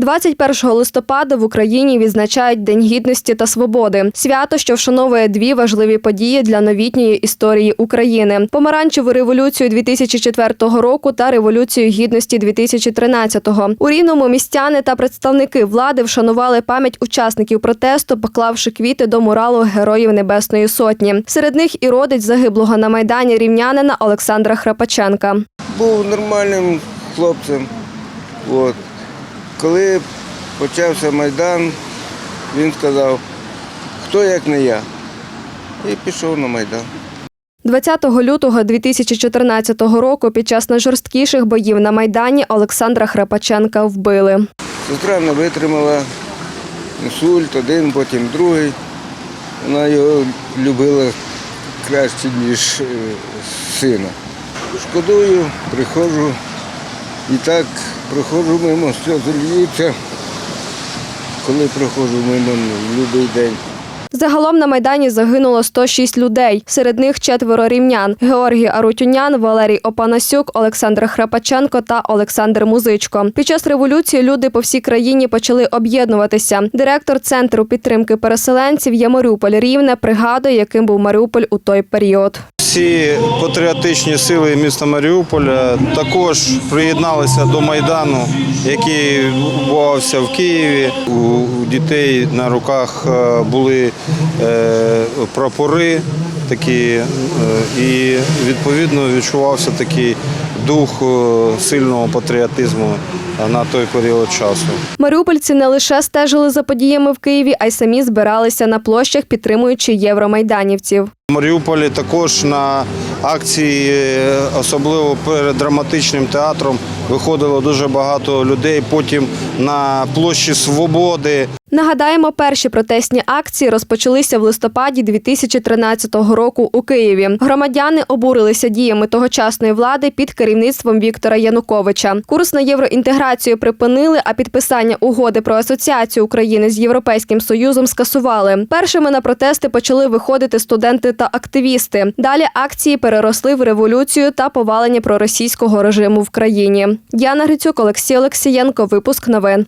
21 листопада в Україні відзначають День гідності та свободи. Свято, що вшановує дві важливі події для новітньої історії України: помаранчеву революцію 2004 року та революцію гідності 2013-го. У рівному містяни та представники влади вшанували пам'ять учасників протесту, поклавши квіти до муралу Героїв Небесної Сотні. Серед них і родич загиблого на майдані рівнянина Олександра Храпаченка. був нормальним хлопцем. От. Коли почався Майдан, він сказав, хто як не я. І пішов на Майдан. 20 лютого 2014 року під час найжорсткіших боїв на Майдані Олександра Храпаченка вбили. Сестра не витримала інсульт, один, потім другий. Вона його любила краще, ніж е, сина. Шкодую, приходжу і так проходжу мимо, сльози льються, коли проходжу мимо будь-який день. Загалом на Майдані загинуло 106 людей. Серед них четверо рівнян: Георгій Арутюнян, Валерій Опанасюк, Олександр Храпаченко та Олександр Музичко. Під час революції люди по всій країні почали об'єднуватися. Директор центру підтримки переселенців є Маріуполь Рівне пригадує, яким був Маріуполь у той період. Всі патріотичні сили міста Маріуполя також приєдналися до Майдану, який відбувався в Києві. У дітей на руках е, були е, прапори такі, е, і відповідно відчувався такий дух е, сильного патріотизму на той період часу. Маріупольці не лише стежили за подіями в Києві, а й самі збиралися на площах, підтримуючи євромайданівців. В Маріуполі також на акції, е, особливо перед драматичним театром, виходило дуже багато людей. Потім на площі Свободи. Нагадаємо, перші протестні акції розпочалися в листопаді 2013 року у Києві. Громадяни обурилися діями тогочасної влади під керівництвом Віктора Януковича. Курс на євроінтеграцію припинили, а підписання угоди про асоціацію України з Європейським Союзом скасували. Першими на протести почали виходити студенти та активісти. Далі акції переросли в революцію та повалення проросійського режиму в країні. Діана Грицюк, Олексій Олексієнко. Випуск новин.